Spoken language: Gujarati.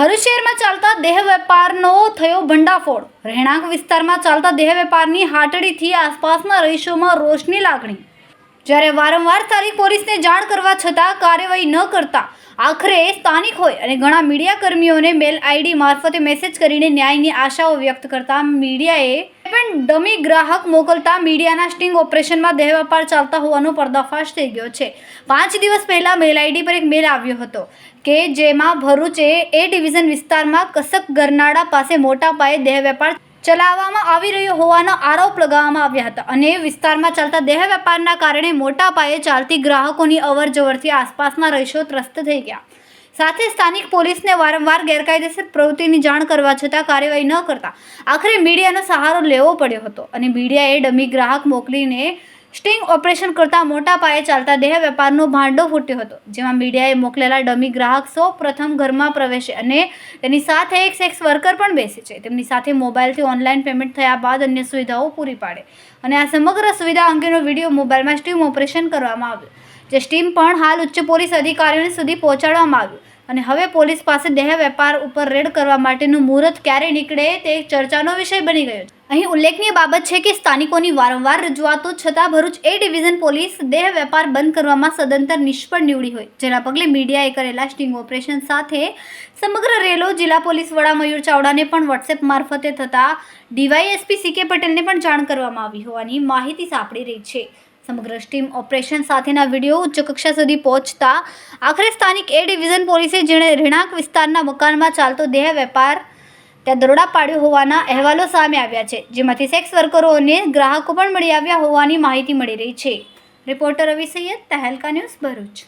ભરૂચ ચાલતા દેહ વેપારનો થયો ભંડાફોડ. રહેણાંક વિસ્તારમાં ચાલતા દેહ વેપારની હાટડીથી આસપાસના રહીશોમાં રોષની લાગણી. જ્યારે વારંવાર સ્થાનિક પોલીસને જાણ કરવા છતાં કાર્યવાહી ન કરતા, આખરે સ્થાનિક હોય અને ઘણા મીડિયા કર્મીઓને મેલ આઈડી મારફતે મેસેજ કરીને ન્યાયની આશાઓ વ્યક્ત કરતા મીડિયાએ પણ ડમી ગ્રાહક મોકલતા મીડિયાના સ્ટિંગ ઓપરેશનમાં દેહવ્યાપાર ચાલતા હોવાનો પર્દાફાશ થઈ ગયો છે. પાંચ દિવસ પહેલા મેલ આઈડી પર એક મેલ આવ્યો હતો કે જેમાં ભરૂચે એ ડિવિઝન વિસ્તારમાં કસક ગરનાળા પાસે મોટા પાયે દેહવ્યાપાર ચલાવવામાં આવી રહ્યો હોવાનો આરોપ લગાવવામાં આવ્યા હતા અને વિસ્તારમાં ચાલતા દેહ વેપારના કારણે મોટા પાયે ચાલતી ગ્રાહકોની અવરજવરથી આસપાસના રહીશો ત્રસ્ત થઈ ગયા. સાથે સ્થાનિક પોલીસને વારંવાર ગેરકાયદેસર પ્રવૃત્તિની જાણ કરવા છતાં કાર્યવાહી ન કરતા આખરે મીડિયાનો સહારો લેવો પડ્યો હતો અને મીડિયાએ ડમી ગ્રાહક મોકલીને સ્ટિંગ ઓપરેશન કરતા મોટા પાયે ચાલતા દેહ વેપારનો ભાંડો ફૂટ્યો હતો, જેમાં મીડિયાએ મોકલેલા ડમી ગ્રાહક સૌ પ્રથમ ઘરમાં પ્રવેશે અને તેની સાથે એક સેક્સ વર્કર પણ બેસે છે. તેમની સાથે મોબાઈલથી ઓનલાઈન પેમેન્ટ થયા બાદ અન્ય સુવિધાઓ પૂરી પાડે અને આ સમગ્ર સુવિધા અંગેનો વીડિયો મોબાઈલમાં સ્ટીમ ઓપરેશન કરવામાં આવ્યું, જે સ્ટીમ પણ હાલ ઉચ્ચ પોલીસ અધિકારીઓને સુધી પહોંચાડવામાં આવ્યું. અને હવે પોલીસ પાસે દેહ વેપાર ઉપર રેડ કરવા માટેનું મુહૂર્ત ક્યારે નીકળે તે ચર્ચાનો વિષય બની ગયો છે. અહીં ઉલ્લેખનીય બાબત છે કે સ્થાનિકોની વારંવાર રજૂઆતો છતાં ભરૂચ એ ડિવિઝન પોલીસ દેહ વેપાર બંધ કરવામાં સદંતર નિષ્ફળ નીવડી હોય. જેના પગલે મીડિયાએ કરેલા સ્ટિંગ ઓપરેશન સાથે સમગ્ર રેલો જિલ્લા પોલીસ વડા મયુર ચાવડાને પણ વોટ્સએપ મારફતે થતા ડીવાયએસપી સી કે પટેલને પણ જાણ કરવામાં આવી હોવાની માહિતી સાંપડી રહી છે. સમગ્ર સ્ટીમ ઓપરેશન સાથેના વીડિયો ઉચ્ચ કક્ષા સુધી પહોંચતા આખરે સ્થાનિક એ ડિવિઝન પોલીસે જેણે રહેણાંક વિસ્તારના મકાનમાં ચાલતો દેહ વેપાર ત્યાં દરોડા પાડ્યો હોવાના અહેવાલો સામે આવ્યા છે, જેમાંથી સેક્સ વર્કરો અને ગ્રાહકો પણ મળી આવ્યા હોવાની માહિતી મળી રહી છે. Reporter Ravi Saiyed, Tehelka news Bharuch.